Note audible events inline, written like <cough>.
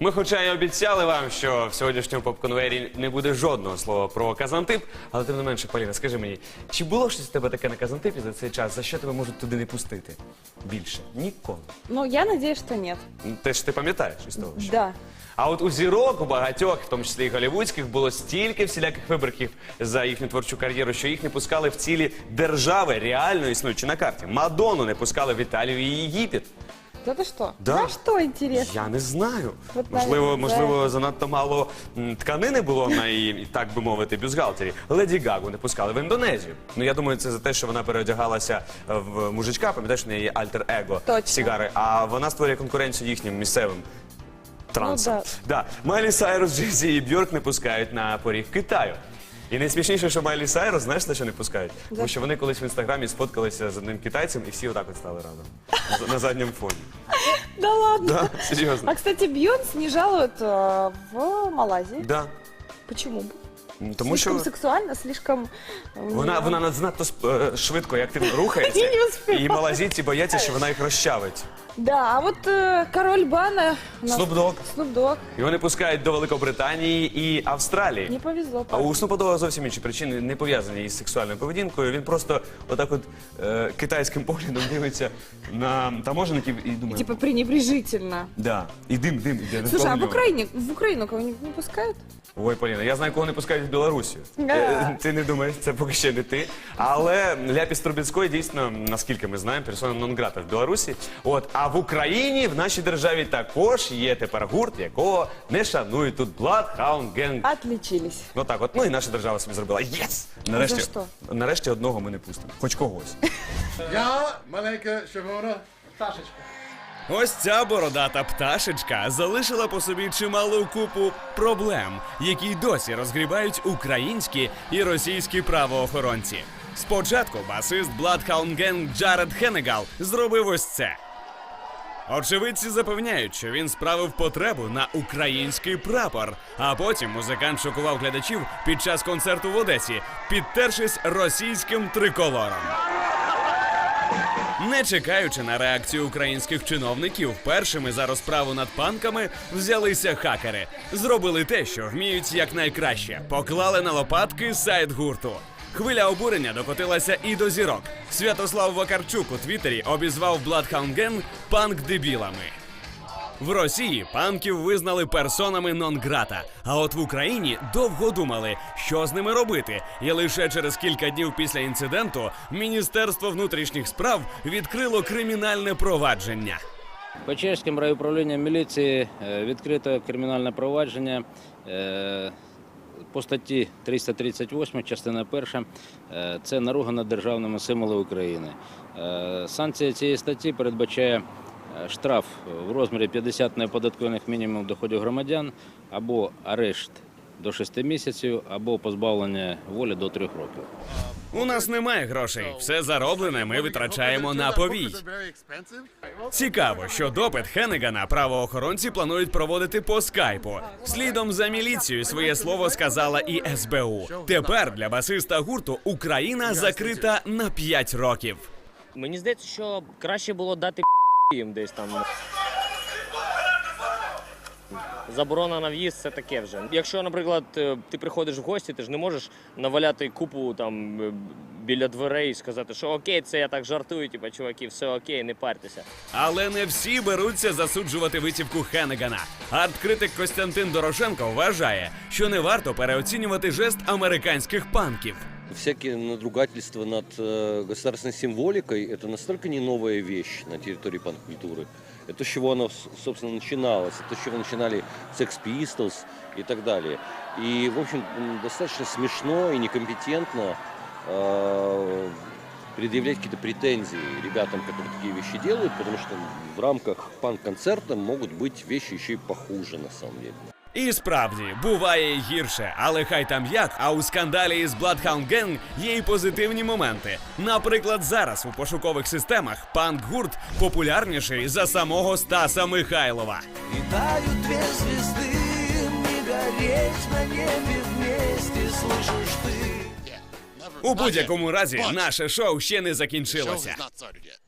Ми, хоча й обіцяли вам, що в сьогоднішньому поп-конвейері не буде жодного слова про казантип, але тим не менше, Поліна, скажи мені, чи було щось у тебе таке на казантипі за цей час, за що тебе можуть туди не пустити? Більше ніколи. Ну, я надеюсь, что нет. Ну, Те ж ти пам'ятаєш із того, що Да. А от у зірок, у багатьох, в тому числі і голівудських, було стільки всіляких виборків за їхню творчу кар'єру, що їх не пускали в цілі держави, реально існуючі на карті. Мадонну не пускали в Італію і Єгипет. Да ты что? Да. За что интересно? Я не знаю. От Можливо, навіть можливо, занадто мало м, тканини було на її, так би мовити, бюстгальтері. Леді Гагу не пускали в Індонезію. Ну я думаю, це за те, що вона переодягалася е, в мужичка, пам'ятаєш, в неї альтер-его Точно. сігари, а вона створює конкуренцію їхнім місцевим. Трансом. Ну, да. Майлі Сайрус, Джезі і Бьорк не пускають на поріг Китаю. І найсмішніше, що Майлі Сайрус, знаєш, на що не пускають? Тому що вони колись в інстаграмі сфоткалися з одним китайцем і всі отак от стали разом. На- задньому фоні. Да ладно. Да, серйозно. А, кстати, Бьонс не жалуют э, в Малайзии. Да. Почему? Тому слишком що сексуально, слишком... э, вона, вона надзвичайно е, швидко і активно рухається. І малазійці бояться, що вона їх розчавить. Да, а вот э, король Бана... у нас- Snoop Dogg. Snoop Dogg. Його не пускають до Великобританії і Австралії. Не повезло. А у Снупадова зовсім інші причини, не пов'язані із сексуальною поведінкою. Він просто отак от е, китайським <laughs> поглядом дивиться на таможенників і думає, Типа пренебрежительно. да, і дим, дим іде. Слушай, а в навколо нього». Украине, в Украину кого-нибудь не пускают? Ой, Поліна, я знаю, кого не пускають в Білорусі. Да. Е, Ти не думаєш, це поки ще не ти. Але Ляпіс Трубецькой дійсно, наскільки ми знаємо, персона нон-грата в Білорусі. От, а в Україні, в нашій державі також є тепер гурт, якого не шанують тут Bloodhound Gang. Отличились. Ну так, от, ну і наша держава собі зробила. Єс! Нарешті, За що? нарешті одного ми не пустимо. Хоч когось. <laughs> Я, маленька червона пташечка. Ось ця бородата пташечка залишила по собі чималу купу проблем, які й досі розгрібають українські і російські правоохоронці. Спочатку басист Bloodhound Gang Джаред Хенегал зробив ось це. Очевидці запевняють, що він справив потребу на український прапор. А потім музикант шокував глядачів під час концерту в Одесі, підтершись російським триколором. Не чекаючи на реакцію українських чиновників, першими за розправу над панками взялися хакери. Зробили те, що вміють якнайкраще. Поклали на лопатки сайт гурту. Хвиля обурення докотилася і до зірок. Святослав Вакарчук у Твіттері обізвав Bloodhound Gang панк-дебілами. В Росії панків визнали персонами нон-грата, а от в Україні довго думали, що з ними робити. І лише через кілька днів після інциденту Міністерство внутрішніх справ відкрило кримінальне провадження. Печерським райуправлінням міліції е, відкрито кримінальне провадження е, по статті 338, частина 1, е, це наруга над державними символами України. Е, Санкція цієї статті передбачає е, штраф в розмірі 50 неоподаткованих мінімумів доходів громадян або арешт до 6 місяців, або позбавлення волі до 3 років. У нас немає грошей. Все зароблене ми витрачаємо на повій. Цікаво, що допит Хенегана правоохоронці планують проводити по скайпу. Слідом за міліцією своє слово сказала і СБУ. Тепер для басиста гурту Україна закрита на 5 років. Мені здається, що краще було дати їм десь там. Заборона на в'їзд це таке вже. Якщо, наприклад, е, ти приходиш в гості, ти ж не можеш наваляти купу там е, біля дверей і сказати, що окей, це я так жартую, типу, чуваки, все окей, не парьтеся. Але не всі беруться засуджувати витівку Хенегана. Арт-критик Костянтин Дорошенко вважає, що не варто переоцінювати жест американських панків. Всякие надругательства над э, государственной символикой – это настолько не новая вещь на территории панк-культуры. Это с чего оно, собственно, начиналось, это с чего начинали Sex Pistols и так далее. И, в общем, достаточно смешно и некомпетентно э, предъявлять какие-то претензии ребятам, которые такие вещи делают, потому что в рамках панк-концерта могут быть вещи еще и похуже, на самом деле. І справді буває й гірше, але хай там як. А у скандалі із Bloodhound Gang є й позитивні моменти. Наприклад, зараз у пошукових системах панк-гурт популярніший за самого Стаса Михайлова. Летают две звезды, не гореть на небе вместе, слышишь ты? У будь-якому разі наше шоу ще не закінчилося. Not started yet.